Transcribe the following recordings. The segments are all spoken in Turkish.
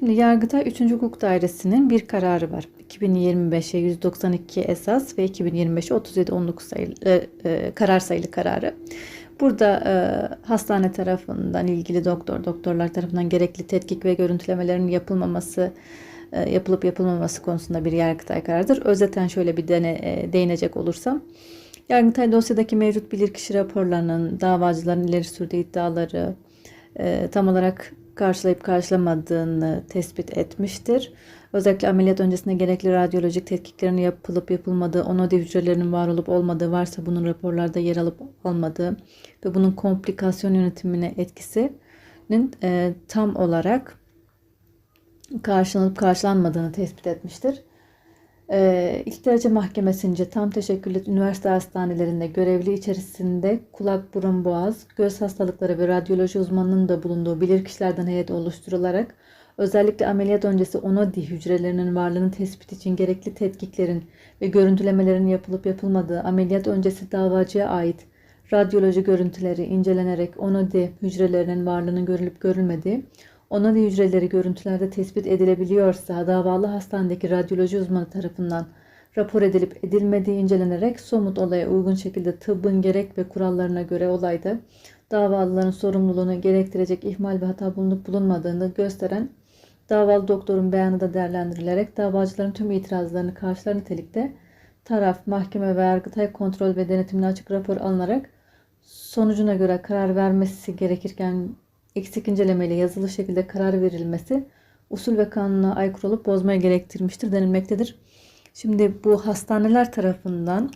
Şimdi Yargıtay 3. Hukuk Dairesi'nin bir kararı var. 2025'e 192 esas ve 2025'e 37 19 sayılı e, e, karar sayılı kararı. Burada e, hastane tarafından ilgili doktor, doktorlar tarafından gerekli tetkik ve görüntülemelerin yapılmaması, e, yapılıp yapılmaması konusunda bir Yargıtay kararıdır. Özeten şöyle bir dene, e, değinecek olursam. Yargıtay dosyadaki mevcut bilirkişi raporlarının, davacıların ileri sürdüğü iddiaları e, tam olarak karşılayıp karşılamadığını tespit etmiştir. Özellikle ameliyat öncesinde gerekli radyolojik tetkiklerin yapılıp yapılmadığı, onodi hücrelerinin var olup olmadığı varsa bunun raporlarda yer alıp olmadığı ve bunun komplikasyon yönetimine etkisinin e, tam olarak karşılanıp karşılanmadığını tespit etmiştir. Ee, İlk derece mahkemesince tam teşekküllü üniversite hastanelerinde görevli içerisinde kulak, burun, boğaz, göz hastalıkları ve radyoloji uzmanının da bulunduğu bilirkişilerden heyet oluşturularak özellikle ameliyat öncesi onodi hücrelerinin varlığını tespit için gerekli tetkiklerin ve görüntülemelerin yapılıp yapılmadığı ameliyat öncesi davacıya ait radyoloji görüntüleri incelenerek onodi hücrelerinin varlığının görülüp görülmediği Onadi hücreleri görüntülerde tespit edilebiliyorsa davalı hastanedeki radyoloji uzmanı tarafından rapor edilip edilmediği incelenerek somut olaya uygun şekilde tıbbın gerek ve kurallarına göre olayda davalıların sorumluluğunu gerektirecek ihmal ve hata bulunup bulunmadığını gösteren davalı doktorun beyanı da değerlendirilerek davacıların tüm itirazlarını karşılar nitelikte taraf, mahkeme ve yargıtay kontrol ve denetimine açık rapor alınarak sonucuna göre karar vermesi gerekirken eksik incelemeyle yazılı şekilde karar verilmesi usul ve kanuna aykırı olup bozmaya gerektirmiştir denilmektedir. Şimdi bu hastaneler tarafından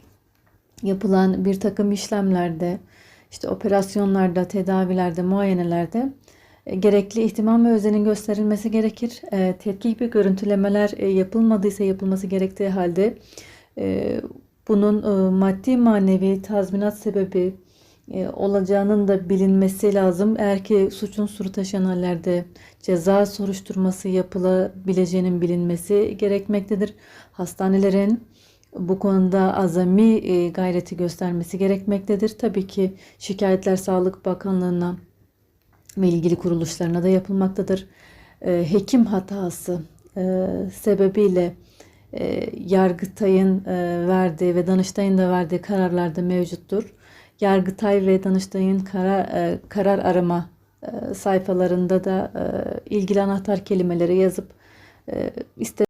yapılan bir takım işlemlerde, işte operasyonlarda, tedavilerde, muayenelerde e, gerekli ihtimam ve özenin gösterilmesi gerekir. E, tetkik ve görüntülemeler e, yapılmadıysa yapılması gerektiği halde e, bunun e, maddi manevi tazminat sebebi olacağının da bilinmesi lazım. Eğer ki suçun suru taşıyan hallerde ceza soruşturması yapılabileceğinin bilinmesi gerekmektedir. Hastanelerin bu konuda azami e, gayreti göstermesi gerekmektedir. Tabii ki şikayetler Sağlık Bakanlığı'na ve ilgili kuruluşlarına da yapılmaktadır. E, hekim hatası sebebiyle Yargıtay'ın verdiği ve Danıştay'ın da verdiği kararlarda mevcuttur. Yargıtay ve Danıştay'ın karar, e, karar arama e, sayfalarında da e, ilgili anahtar kelimeleri yazıp e, iste